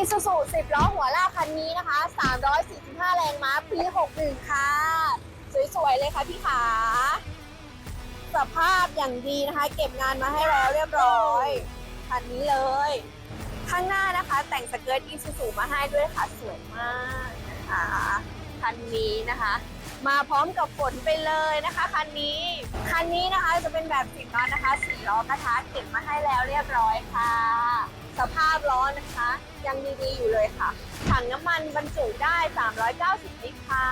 Isuzu 10 ล้อหัวลากคันนี้นะคะ 345 แรงม้า ปี 61 ค่ะ สวย ๆ เลยค่ะพี่ขา สภาพอย่างดีนะคะ เก็บงานมาให้แล้วเรียบร้อย คันนี้เลย ข้างหน้านะคะ แต่งสเกิร์ต Isuzu มาให้ด้วยค่ะ สวยมากนะคะ คันนี้นะคะ มาพร้อมกับฝนไปเลยนะคะ คันนี้ คันนี้นะคะจะเป็นแบบสิบล้อนะคะสี่ล้อกระทะเก็บมาให้แล้วเรียบร้อยค่ะ สภาพล้อนะคะ ยังดีๆอยู่เลยค่ะ ถังน้ำมันบรรจุได้ 390 ลิตรค่ะ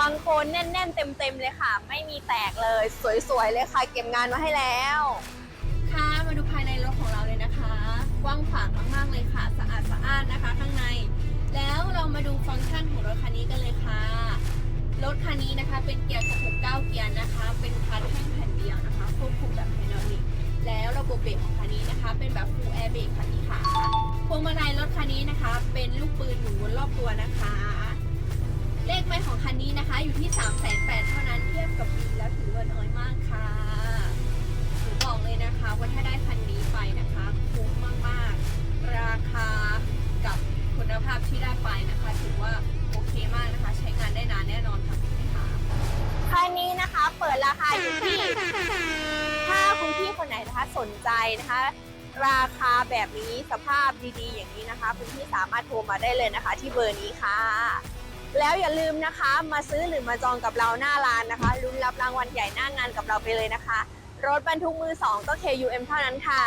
บางคนแน่นๆ เต็มๆเลยค่ะ ไม่มีแตกเลย สวยๆเลยค่ะ เก็บงานมาให้แล้ว ค่ะมาดูภายในรถของเราเลยนะคะ กว้างขวางมากๆเลยค่ะ สะอาดสะอ้านนะคะข้างใน แล้วเรามาดูฟังก์ชันของรถคันนี้กันเลยค่ะ รถคันนี้นะคะเป็นเกียร์กระปุก9เกียร์นะคะ เป็นคันแท่งแผ่นเดียวนะคะควบคุมแบบไฮดรอลิกแล้วระบบเบรกของคันนี้นะคะ เป็นแบบ full air brake ค่ะพี่ค่ะพวงมา นี้นะคะ เป็นลูกปืนหมุนวนรอบตัวนะคะ เลขไม่ของคันนี้นะคะ อยู่ที่3 8 0 0 0เท่านั้นเทียบกับปีแล้วถือว่าน้อยมากค่ะหนูบอกเลยนะคะว่าถ้าได้คันนี้ไปนะคะคุ้มมากๆ ราคากับคุณภาพที่ได้ไปนะคะ ถือว่าโอเคมากนะคะ ใช้งานได้นานแน่นอนค่ะคุณพี่คะคันนี้นะคะเปิดราคาอยู่ที่ถ้าคุณพี่คนไหนนะคะสนใจนะคะ ราคาแบบนี้สภาพดีๆ อย่างนี้นะคะคุณพี่สามารถโทรมาได้เลยนะคะ ที่เบอร์นี้ค่ะ แล้วอย่าลืมนะคะมาซื้อหรือมาจองกับเราหน้าร้านนะคะลุ้นรับรางวัลใหญ่หน้างานกับเราไปเลยนะคะ รถบรรทุกมือสองก็ KUM เท่านั้นค่ะ